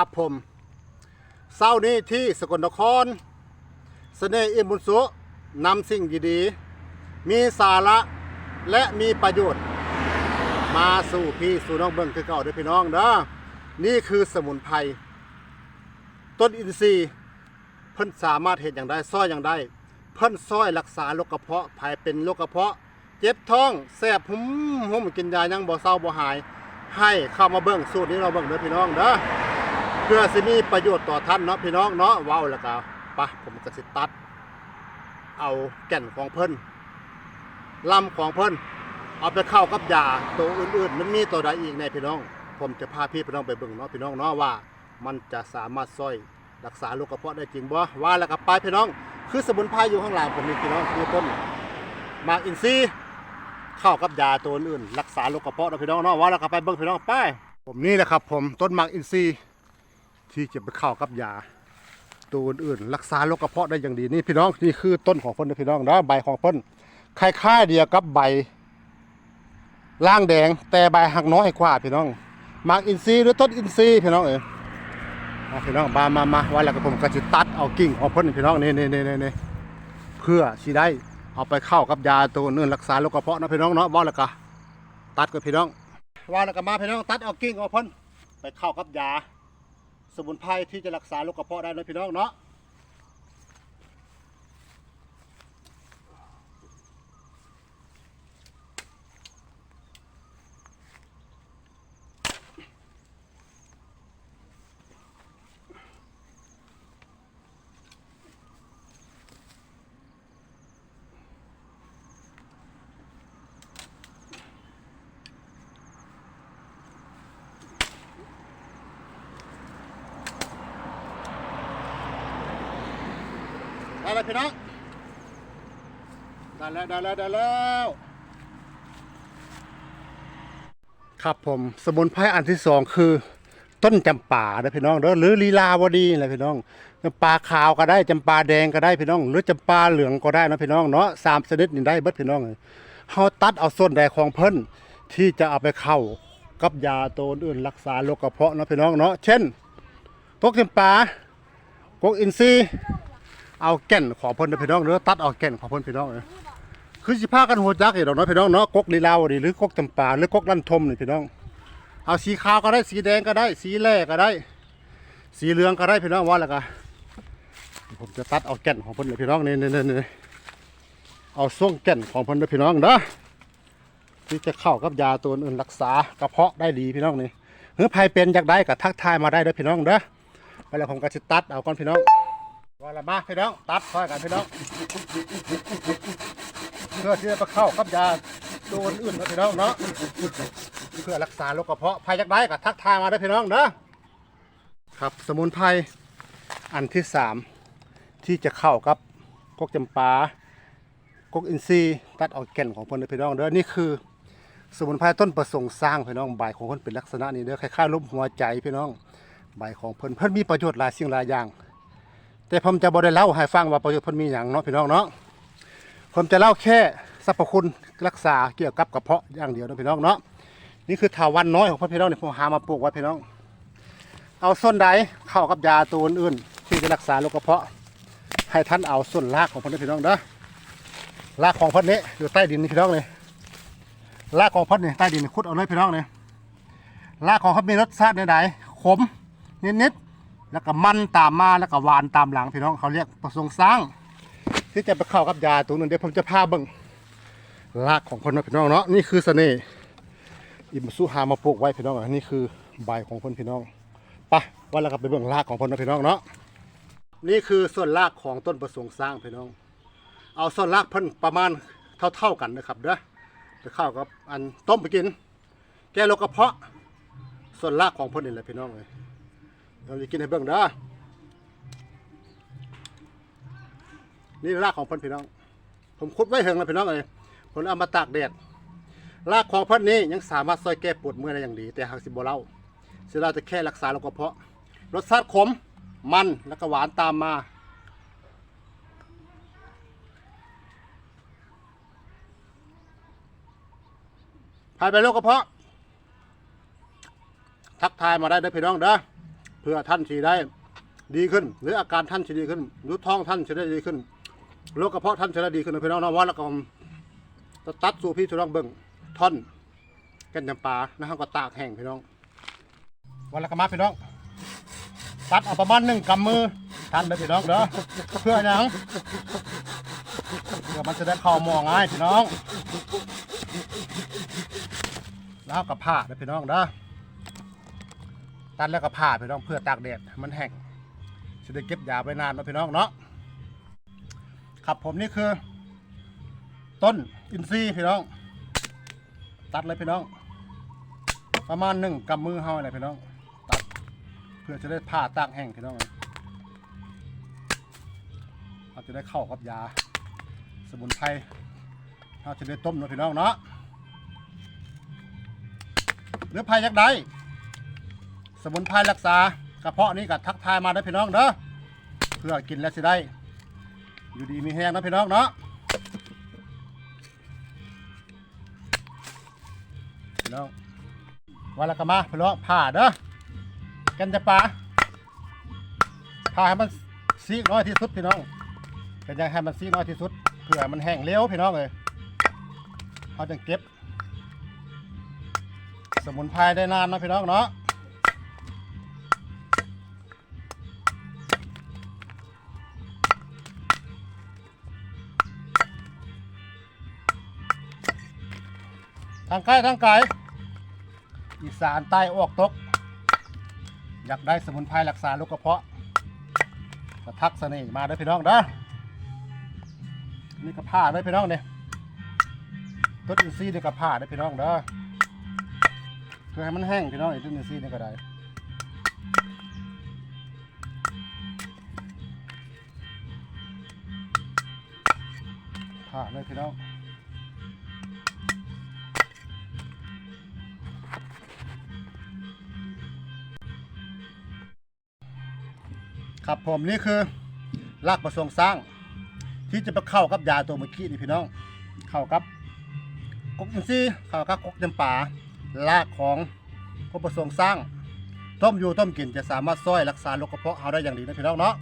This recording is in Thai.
ครับผมเศร้านี้ที่สกลนครเสน่ห์อิมบุญสุนำสิ่งดีๆ มีสาระและมีประโยชน์ มาสู่พี่สู่น้องเบิ่งคือเก่าด้อพี่น้องเด้อนี่คือสมุนไพรต้นอินทรีย์เพิ่นสามารถเห็นอย่างได้ซ้อยอย่างได้ เพิ่นซ้อยรักษาโรคกระเพาะภายเป็นโรคกระเพาะ เจ็บท้องแสบหุ่มหุ่มกินยายังบ่เศร้าบ่หาย ให้เข้ามาเบิ่งสูตรนี้เราเบิ่งเด้อพี่น้องเด้อ เพื่อสิมีประโยชน์ต่อท่านเนาะพี่น้องเนาะเว้าแล้วก็ปะผมก็สิตัด เอาแก่นของเพิ่นลำของเพิ่นเอาไปเข้ากับยาตัวอื่นๆ มันมีตัวใดอีกในพี่น้อง ผมจะพาพี่พี่น้องไปเบิ่งเนาะพี่น้องเนาะว่า มันจะสามารถช่วยรักษาโรคกระเพาะได้จริงบ่ว่าแล้วก็ไปพี่น้อง คือสมุนไพรอยู่ข้างหลังผมนี่พี่น้องคือต้นมากอินทรีเข้ากับยาตัวอื่น รักษาโรคกระเพาะนะพี่น้องเนาะว่าแล้วก็ไปเบิ่งพี่น้องไปผมนี่แหละครับ ผมต้นหมากอินทรีย์ ที่จะไปเข้ากับยาตัวอื่นรักษาโรคกระเพาะได้อย่างดีนี่พี่น้องนี่คือต้นของเพิ่นนะพี่น้องเนาะใบของเพิ่นคล้ายๆเดียวกับใบล่างแดงแต่ใบหักน้อยกว่าพี่น้องมากอินทรีหรือต้นอินทรีพี่น้องเอ๋มาพี่น้องมามามาว่าแล้วก็ผมก็จะตัดเอากิ่งของเพิ่นนะพี่น้องนี่นี่นี่นี่นี่เพื่อสิได้เอาไปเข้ากับยาตัวอื่นรักษาโรคกระเพาะนะพี่น้องเนาะว่าแล้วก็ตัดกับพี่น้องว่าแล้วก็มาพี่น้องตัดเอากิ่งของเพิ่นไปเข้ากับยา สมุนไพรที่จะรักษาโรคกระเพาะได้นะพี่น้องเนาะ แล้วพี่น้องได้แล้วได้แล้วได้แล้ว ครับผมสมุนไพรอันที่สองคือ ต้นจำป่าเด้พี่น้องหรือลีลาวดีนะพี่น้องจำปาขาวก็ได้จำปาแดงก็ได้พี่น้อง หรือจำปาเหลืองก็ได้นะพี่น้องเนาะสามชนิดนี่ได้เบิดพี่น้องเลยเฮาตัดเอาส่วนใดของเพิ่นที่จะเอาไปเข้ากับยาตัวอื่นรักษาโรคกระเพาะนะพี่น้องเนาะเช่น กกจำปากกอินทรีย์ เอาแก่นของเพิ่นเด้อพี่น้องเด้อตัดเอาแก่นของเพิ่นพี่น้องเลยคือสิพากันหัวจักอยู่ดอกเนาะพี่น้องเนาะกกลีลาวดีหรือกกจำปาหรือกกลั่นทมนี่พี่น้อง เอาสีขาวก็ได้สีแดงก็ได้ สีแร่ก็ได้ สีเหลืองก็ได้พี่น้องว่าแล้วก็ผมจะตัดเอาแก่นของเพิ่นเลยพี่น้องนี่นี่นี่นี่เอาส่วงแก่นของเพิ่นเลยพี่น้องเด้อที่จะเข้ากับยาตัวอื่นรักษากระเพาะได้ดีพี่น้องนี่เฮ้ยภัยเป็นอยากได้ก็ทักทายมาได้เด้อพี่น้องเด้อไปแล้วผมก็จะตัดเอาก่อนพี่น้อง ว่าและมาพี่น้องตัดค่อยกันพี่น้องเพื่อที่จะไปเข้ากับยาตัวอื่นนะพี่น้องเนาะเพื่อรักษาโรคกระเพาะภัยจากได้ก็ทักทายมาได้พี่น้องเด้อครับสมุนไพรอันที่สามที่จะเข้ากับกกจำปากกอินทรีย์ตัดออกแก่นของเพิ่นพี่น้องเด้อนี่คือ สมุนไพรต้นประสงค์สร้างพี่น้องใบของเพิ่นเป็นลักษณะนี้เด้อคล้ายๆรูปหัวใจพี่น้องใบของเพิ่นเพิ่นมีประโยชน์หลายสิ่งหลายอย่าง แต่ผมจะบ่ได้เล่าให้ฟังว่าประโยชน์พิ่นมีหยังเนาะพี่น้องเนาะผมจะเล่าแค่สรรพคุณรักษาเกี่ยวกับกระเพาะอย่างเดียวเนาะพี่น้องเนาะนี่คือถาวันน้อยของพ่อพี่น้องเนี่ยผมหามาปลูกไว้พี่น้อง เอาส่วนใดเข้ากับยาตัวอื่นๆที่จะรักษาโรคกระเพาะ ให้ท่านเอาส่วนรากของพ่นเด้อพี่น้องเด้อรากของพ่นนี้อยู่ใต้ดินนี่พี่น้องเลยรากของพ่นนี่ใต้ดินขุดเอาเลยพี่น้องเลยรากของเขามีรสชาติใดๆขมนิดๆ แล้วก็มันตามมาแล้วก็หวานตามหลังพี่น้องเขาเรียกประสงสร้าง ที่จะไปเข้ากับยาตัวนึงเดี๋ยวผมจะพาเบิ่งรากของเพ่นนะพี่น้องเนาะนี่คือเสน่ห์อิมสุหามาปลูกไว้พี่น้องอันนี้คือใบของเพ่นพี่น้องไปะว่าแล้วก็ไปเบื้องรากของพ่นนะพี่น้องเนาะนี่คือส่วนรากของต้นประสงค์สร้างพี่น้อง เอาส่วนรากเพิ่นประมาณเท่าๆกันนะครับเด้อไปเข้ากับอันต้มไปกิน แก้โรคกระเพาะ ส่วนรากของเพิ่นนี่แหละพี่น้องเลย เราจะกินให้เบิ่งเด้อนี่รากของเพิ่นพี่น้อง ผมคุดไว้เหิงแล้วพี่น้องเลยผมเอามาตากแดดรากของเพันนี้ยังสามารถช่วยแก้ปวดเมื่อยได้อย่างดี แต่หากสิบเล่าสิเราจะแค่รักษาโรคกระเพาะ รสชาติขมมันแล้วก็หวานตามมาภายไปโรคกระเพาะ ทักทายมาได้เด้อพี่น้องเด้อ พื่อท่านสิได้ดีขึ้น หรืออาการท่านจะดีขึ้นหรือท้องท่านจะได้ดีขึ้นโรคกระเพาะท่านจะได้ดีขึ้นนะพี่น้องนะว่าแล้วก็จะตัดสู่พี่ทุน้องเบิ่งท่อนแกันจำปานะครับก็ตากแห้งพี่น้องวันละกะมาพี่น้องตัดเอาประมาณหนึ่งกำมือท่านเด้อพี่น้องเด้อเพื่อหยังเพื่อมันจะได้เข้าหมอง่ายพี่น้องแล้วก็ผ้าเด้อพี่น้องเด้อ ตัดแล้วก็ผ้าพี่น้องเพื่อตากแดดมันแห้งจะได้เก็บยาไว้นานนะพี่น้องเนาะครับผมนี่คือ ต้นอินทรีย์พี่น้อง ตัดเลยพี่น้อง ประมาณหนึ่งกำมือเฮาเลยพี่น้อง ตัดเพื่อจะได้ผ้าตากแห้งพี่น้องเราจะได้เข้ากับยา สมุนไพรเราจะได้ต้มนะพี่น้องเนาะหรือภัยยักใด สมุนไพรรักษากระเพาะนี่ก็ทักทายมาได้พี่น้องเด้อเพื่อกินแล้วสิได้ อยู่ดีมีแห้งนะพี่น้องเนาะพี่น้องวันละก็มาพี่น้องผ่าเด้อกันจะปลาผ่าให้มันซีกน้อยที่สุดพี่น้องกันยังให้มันซีกน้อยที่สุดเพื่อมันแห้งเร็วพี่น้องเลยเขาจะเก็บ สมุนไพรได้นานนะพี่น้องเนาะ ทางใกล้ทางไกลอีสานใต้ออกตก อยากได้สมุนไพรรักษาโรคกระเพาะกระทักเสน่ห์มาด้อพี่น้องเด้อนี่กระผ้าด้อพี่น้องเนี่ยต้นอินทรีย์นี่กระผ้าด้อพี่น้องเด้อเพื่อให้มันแห้งพี่น้องไอ้ต้นอินทรีย์นี่ก็ได้ผ่าเลยพี่น้อง ครับผมนี่คือรากประสงค์สร้าง ที่จะไปเข้ากับยาตัวเมื่อกี้นี่พี่น้อง เข้ากับกกอินทรีย์ข้ากับกกจำป่ารากของพระประสงค์สร้าง ต้มอยู่ต้มกินจะสามารถซ้อยรักษาโรคกระเพาะเอาได้อย่างดีนะพี่น้องเนาะ